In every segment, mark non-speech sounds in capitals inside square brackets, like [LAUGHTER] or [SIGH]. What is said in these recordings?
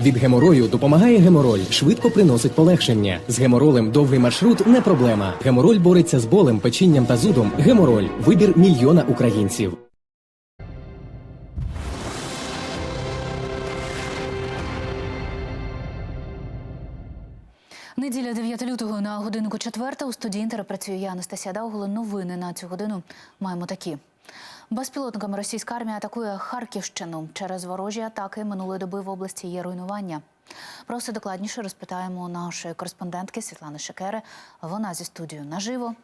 Від геморою допомагає гемороль, швидко приносить полегшення. З геморолем довгий маршрут не проблема. Гемороль бореться з болем, печінням та зудом. Гемороль вибір мільйона українців. Неділя 9 лютого на годинку 4 у студії Інтера працює я, Анастасія Даугола. Новини на цю годину маємо такі. Безпілотниками російська армія атакує Харківщину. Через ворожі атаки минулої доби в області є руйнування. Про все докладніше розпитаємо нашої кореспондентки Світлани Шекери. Вона зі студією наживо.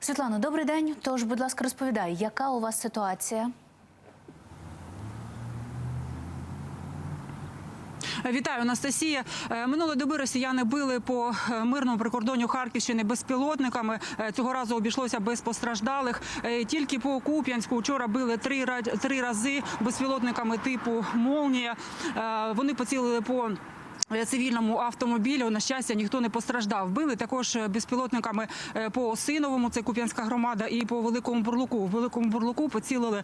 Світлано, добрий день. Тож, будь ласка, розповідай, яка у вас ситуація? [LAUGHS] Вітаю, Анастасія. Е, Минулої доби росіяни били по е, мирному прикордонню Харківщини безпілотниками. Е, Цього разу обійшлося без постраждалих. Тільки по Куп'янську вчора били три три рази безпілотниками типу Молнія. Вони поцілили по. Е, Цивільному автомобілю на щастя ніхто не постраждав. Били також е, безпілотниками е, по Осиновому, це Куп'янська громада, і по Великому Бурлуку. В Великому Бурлуку поцілили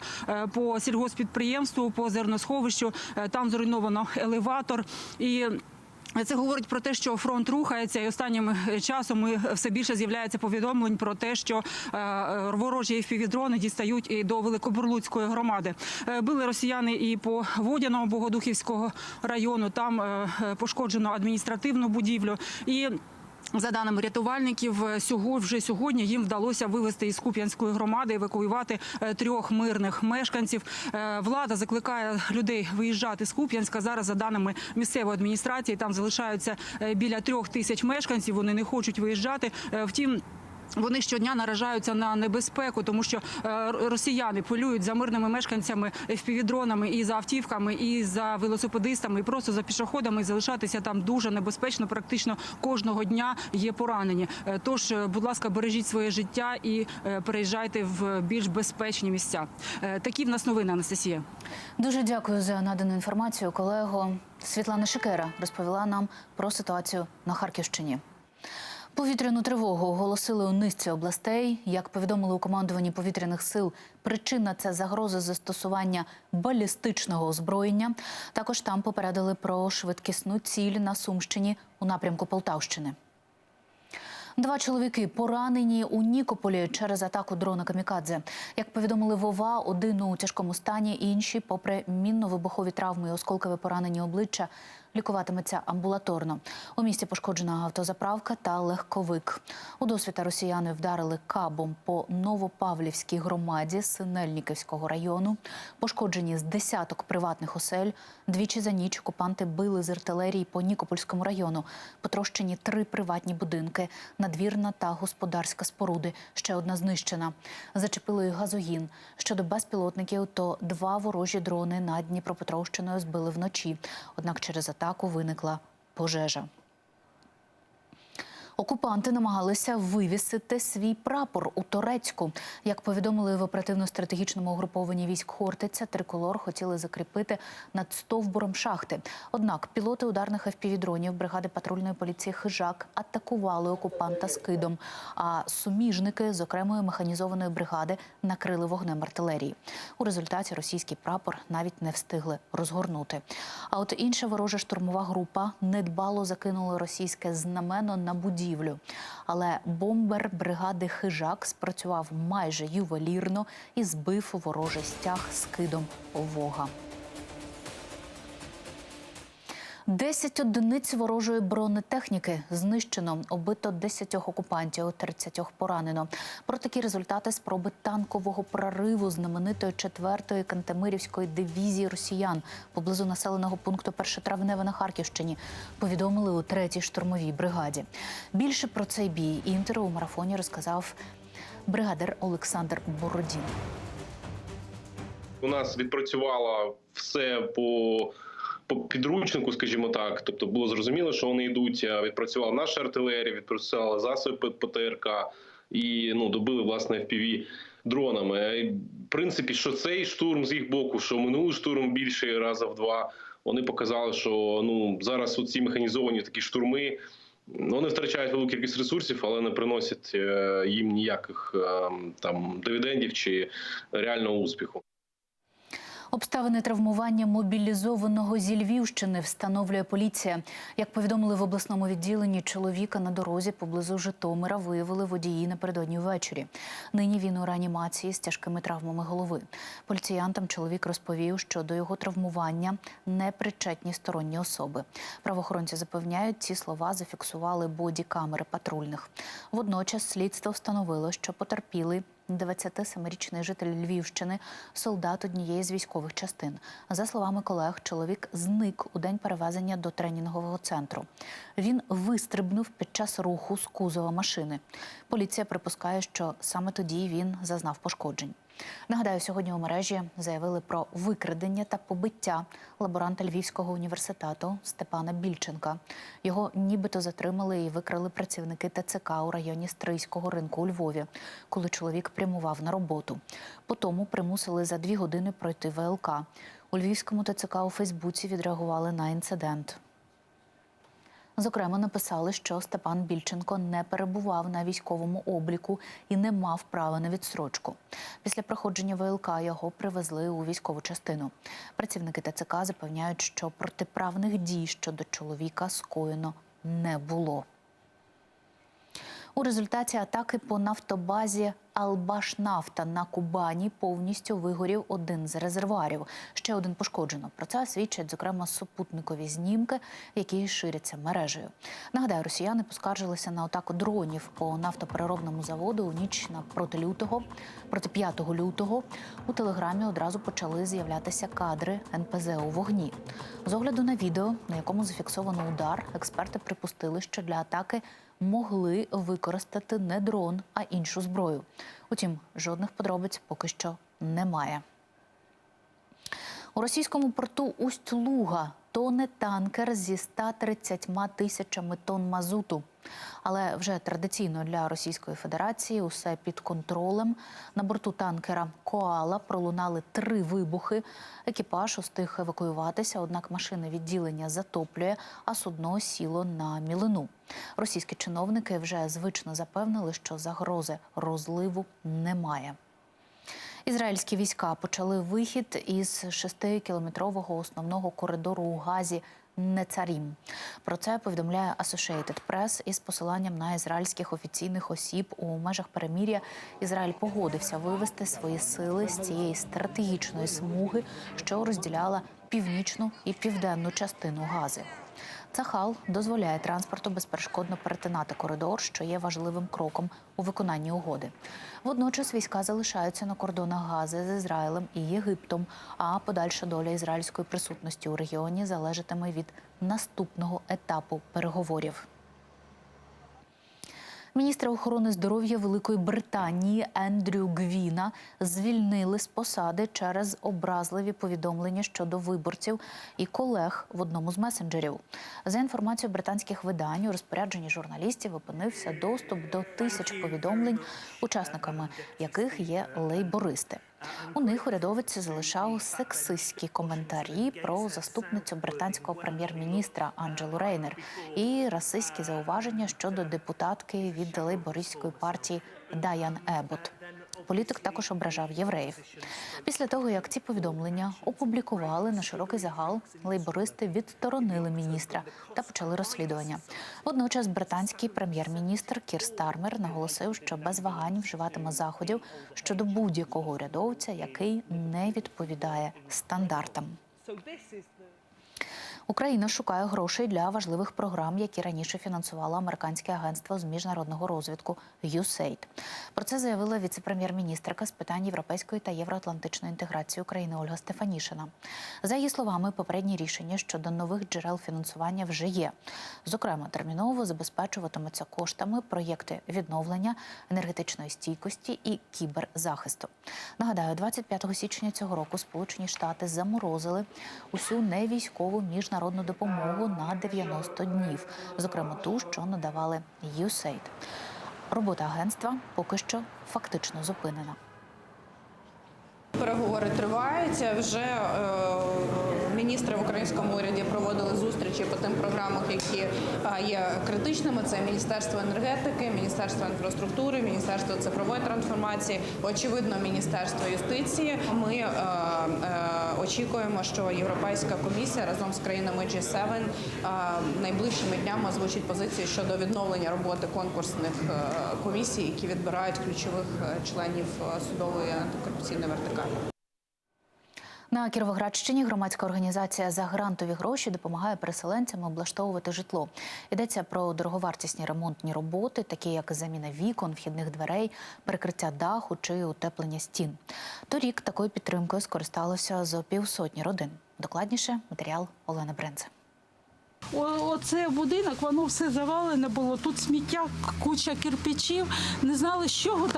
по сільгоспідприємству, по зерносховищу. Там зруйновано елеватор і. Це говорить про те, що фронт рухається, і останнім е, часом все більше з'являється повідомлень про те, що е, ворожі FPV-дрони дістають і до Великобурлуцької громади. Е, Били росіяни і по Водяному Богодухівського району. Там пошкоджено адміністративну будівлю і. За даними рятувальників, е, вже сьогодні їм вдалося вивезти із Куп'янської громади, евакуювати е, трьох мирних мешканців. Е, Влада закликає людей виїжджати з Куп'янська. Зараз, за даними місцевої адміністрації, там залишаються біля трьох тисяч мешканців. Вони не хочуть виїжджати. Втім. Вони щодня наражаються на небезпеку, тому що е, росіяни полюють за мирними мешканцями FPV-дронами і за автівками, і за велосипедистами, і просто за пішоходами. І залишатися там дуже небезпечно. Практично кожного дня є поранені. Е, Тож, е, будь ласка, бережіть своє життя і е, переїжджайте в більш безпечні місця. Е, Такі в нас новини, Анастасія. Дуже дякую за надану інформацію. Колего Світлана Шикера розповіла нам про ситуацію на Харківщині. Повітряну тривогу оголосили у низці областей. Як повідомили у командуванні повітряних сил, причина це загроза застосування балістичного озброєння. Також там попередили про швидкісну ціль на Сумщині у напрямку Полтавщини. Два чоловіки поранені у Нікополі через атаку дрона Камікадзе. Як повідомили Вова, один у тяжкому стані, інші, попри мінно-вибухові травми і осколкове поранені обличчя, лікуватиметься амбулаторно. У місті пошкоджена автозаправка та легковик. У досвіта росіяни вдарили кабом по Новопавлівській громаді Синельниківського району. Пошкоджені з десяток приватних осель. Двічі за ніч окупанти били з артилерії по Нікопольському району. Потрощені три приватні будинки, надвірна та господарська споруди. Ще одна знищена. Зачепили газогін. Щодо безпілотників, то два ворожі дрони над Дніпропетровщиною збили вночі. Однак через атаку виникла пожежа. Окупанти намагалися вивісити свій прапор у Торецьку. Як повідомили в оперативно-стратегічному угрупованні військ Хортиця, триколор хотіли закріпити над стовбуром шахти. Однак пілоти ударних FPV-дронів бригади патрульної поліції Хижак атакували окупанта скидом. А суміжники з окремої механізованої бригади накрили вогнем артилерії. У результаті російський прапор навіть не встигли розгорнути. А от інша ворожа штурмова група недбало закинула російське знамено на будівлю будівлю. Але бомбер бригади хижак спрацював майже ювелірно і збив ворожий стяг скидом вога. 10 одиниць ворожої бронетехніки знищено, обито 10 окупантів, 30 поранено. Про такі результати спроби танкового прориву знаменитої 4-ї Кантемирівської дивізії росіян поблизу населеного пункту Першотравневе на Харківщині повідомили у 3-й штурмовій бригаді. Більше про цей бій інтер у марафоні розказав бригадир Олександр Бородін. У нас відпрацювало все по по підручнику, скажімо так. Тобто було зрозуміло, що вони йдуть. Відпрацювала наша артилерія, відпрацювала засоби ПТРК і ну добили власне FPV дронами. В принципі, що цей штурм з їх боку, що минулий штурм більше раза в два. Вони показали, що ну зараз ці механізовані такі штурми. Вони втрачають велику кількість ресурсів, але не приносять е, їм ніяких е, там дивідендів чи реального успіху. Обставини травмування мобілізованого зі Львівщини встановлює поліція. Як повідомили в обласному відділенні, чоловіка на дорозі поблизу Житомира виявили водії напередодні ввечері. Нині він у реанімації з тяжкими травмами голови. Поліціянтам чоловік розповів, що до його травмування не причетні сторонні особи. Правоохоронці запевняють, ці слова зафіксували боді-камери патрульних. Водночас слідство встановило, що потерпілий 27-річний житель Львівщини, солдат однієї з військових частин. За словами колег, чоловік зник у день перевезення до тренінгового центру. Він вистрибнув під час руху з кузова машини. Поліція припускає, що саме тоді він зазнав пошкоджень. Нагадаю, сьогодні у мережі заявили про викрадення та побиття лаборанта Львівського університету Степана Більченка. Його нібито затримали і викрали працівники ТЦК у районі Стрийського ринку у Львові, коли чоловік прямував на роботу. Потому примусили за дві години пройти ВЛК. У Львівському ТЦК у Фейсбуці відреагували на інцидент. Зокрема, написали, що Степан Більченко не перебував на військовому обліку і не мав права на відсрочку. Після проходження ВЛК його привезли у військову частину. Працівники ТЦК запевняють, що протиправних дій щодо чоловіка скоєно не було. У результаті атаки по нафтобазі Албашнафта на Кубані повністю вигорів один з резервуарів. Ще один пошкоджено. Про це свідчать, зокрема, супутникові знімки, які ширяться мережею. Нагадаю, росіяни поскаржилися на атаку дронів по нафтопереробному заводу у ніч на проти лютого, проти 5 лютого. У телеграмі одразу почали з'являтися кадри НПЗ у вогні. З огляду на відео, на якому зафіксовано удар, експерти припустили, що для атаки могли використати не дрон, а іншу зброю. Утім, жодних подробиць поки що немає. У російському порту Усть-Луга тоне танкер зі 130 тисячами тонн мазуту. Але вже традиційно для Російської Федерації усе під контролем. На борту танкера Коала пролунали три вибухи. Екіпаж устиг евакуюватися, однак машини відділення затоплює, а судно сіло на мілину. Російські чиновники вже звично запевнили, що загрози розливу немає. Ізраїльські війська почали вихід із шестикілометрового основного коридору у Газі Нецарім. Про це повідомляє Associated Press із посиланням на ізраїльських офіційних осіб у межах переміря. Ізраїль погодився вивести свої сили з цієї стратегічної смуги, що розділяла північну і південну частину Гази. Цахал дозволяє транспорту безперешкодно перетинати коридор, що є важливим кроком у виконанні угоди. Водночас війська залишаються на кордонах Гази з Ізраїлем і Єгиптом. А подальша доля ізраїльської присутності у регіоні залежатиме від наступного етапу переговорів. Міністра охорони здоров'я Великої Британії Ендрю Гвіна звільнили з посади через образливі повідомлення щодо виборців і колег в одному з месенджерів. За інформацією британських видань, у розпорядженні журналістів опинився доступ до тисяч повідомлень, учасниками яких є лейбористи. У них урядовець залишав сексистські коментарі про заступницю британського прем'єр-міністра Анджелу Рейнер і расистські зауваження щодо депутатки від лейбористської партії Даян Ебот. Політик також ображав євреїв. Після того, як ці повідомлення опублікували на широкий загал, лейбористи відсторонили міністра та почали розслідування. Водночас британський прем'єр-міністр Кір Стармер наголосив, що без вагань вживатиме заходів щодо будь-якого урядовця, який не відповідає стандартам. Україна шукає грошей для важливих програм, які раніше фінансувало американське агентство з міжнародного розвитку USAID. Про це заявила віце-прем'єр-міністрка з питань європейської та євроатлантичної інтеграції України Ольга Стефанішина. За її словами, попередні рішення щодо нових джерел фінансування вже є. Зокрема, терміново забезпечуватимуться коштами проєкти відновлення енергетичної стійкості і кіберзахисту. Нагадаю, 25 січня цього року Сполучені Штати заморозили усю невійськову міжнародну допомогу на 90 днів, зокрема ту, що надавали USAID. Робота агентства поки що фактично зупинена. Переговори триваються. Вже е, міністри в українському уряді проводили зустрічі по тим програмах, які е, є критичними. Це Міністерство енергетики, Міністерство інфраструктури, Міністерство цифрової трансформації, очевидно, Міністерство юстиції. Ми е, е, очікуємо, що Європейська комісія разом з країнами G7 е, найближчими днями озвучить позицію щодо відновлення роботи конкурсних е, комісій, які відбирають ключових е, членів е, судової антикорупційної вертикалі. На Кіровоградщині громадська організація за грантові гроші допомагає переселенцям облаштовувати житло. Йдеться про дороговартісні ремонтні роботи, такі як заміна вікон, вхідних дверей, перекриття даху чи утеплення стін. Торік такою підтримкою скористалося зо півсотні родин. Докладніше матеріал Олени Бренце. Оце будинок, воно все завалене було. Тут сміття, куча кирпичів. Не знали, з чого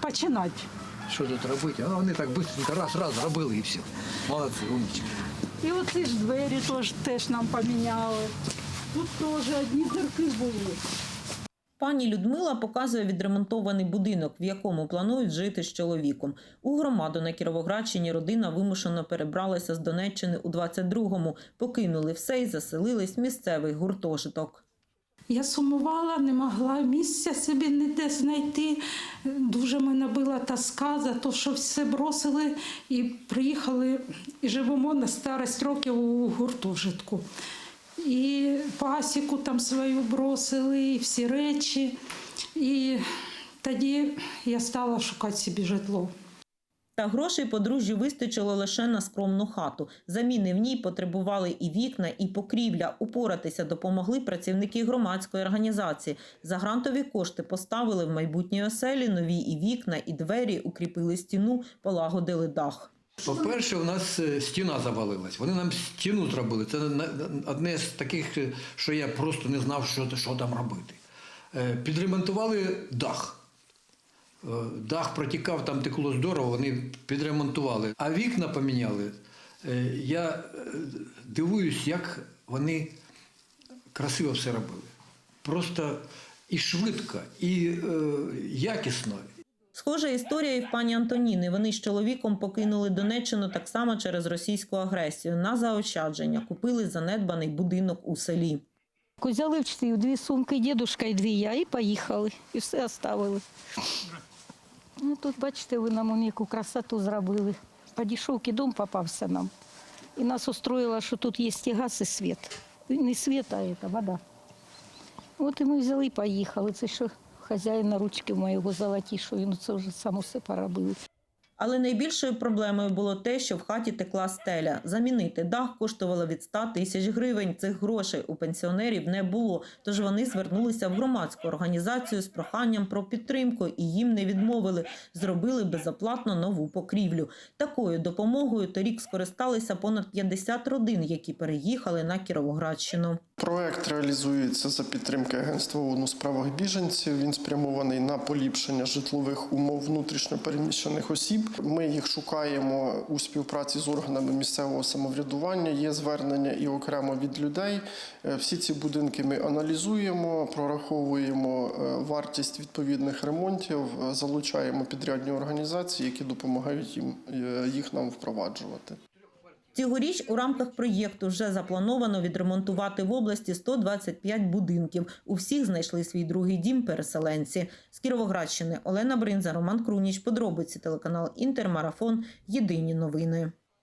починати. Що тут робити? А вони так швидко раз, раз зробили і все. Молодці, умнички. І оці ж двері теж, теж нам поміняли. Тут теж одні дірки були. Пані Людмила показує відремонтований будинок, в якому планують жити з чоловіком. У громаду на Кіровоградщині родина вимушено перебралася з Донеччини у 22-му, покинули все і заселились в місцевий гуртожиток. Я сумувала, не могла місця собі ніде знайти. Дуже мене била тоска за те, що все бросили і приїхали і живемо на старость років у гуртожитку. І пасіку там свою бросили, і всі речі. І тоді я стала шукати собі житло. Та грошей подружжю вистачило лише на скромну хату. Заміни в ній потребували і вікна, і покрівля. Упоратися допомогли працівники громадської організації. За грантові кошти поставили в майбутній оселі нові і вікна, і двері, укріпили стіну, полагодили дах. По-перше, у нас е, стіна завалилась. Вони нам стіну зробили. Це одне з таких, е, що я просто не знав, що, що там робити. Е, Підремонтували дах. Е, Дах протікав, там текло здорово, вони підремонтували. А вікна поміняли. Е, Я е, дивуюсь, як вони красиво все робили. Просто і швидко, і е, якісно, Схожа історія і в пані Антоніни. Вони з чоловіком покинули Донеччину так само через російську агресію. На заощадження купили занедбаний будинок у селі. Взяли в дві сумки, дідушка і дві я, і поїхали, і все оставили. Ну, тут, бачите, ви нам яку красоту зробили. По дешевки дом попався нам. І нас устроїло, що тут є і газ, і світ. Не світ, а це вода. От і ми взяли і поїхали. Це що хазяїна на ручки моєго золоті, що він це вже сам усе поробив. Але найбільшою проблемою було те, що в хаті текла стеля. Замінити дах коштувало від 100 тисяч гривень. Цих грошей у пенсіонерів не було. Тож вони звернулися в громадську організацію з проханням про підтримку, і їм не відмовили. Зробили безоплатно нову покрівлю. Такою допомогою торік скористалися понад 50 родин, які переїхали на Кіровоградщину. Проект реалізується за підтримки Агентства ООН у справах біженців. Він спрямований на поліпшення житлових умов внутрішньопереміщених осіб. Ми їх шукаємо у співпраці з органами місцевого самоврядування. Є звернення і окремо від людей. Е, Всі ці будинки ми аналізуємо, прораховуємо е, вартість відповідних ремонтів, залучаємо підрядні організації, які допомагають їм е, їх нам впроваджувати. Цьогоріч у рамках проєкту вже заплановано відремонтувати в області 125 будинків. У всіх знайшли свій другий дім переселенці. З Кіровоградщини Олена Бринза, Роман Круніч. Подробиці телеканал Інтермарафон. Єдині новини.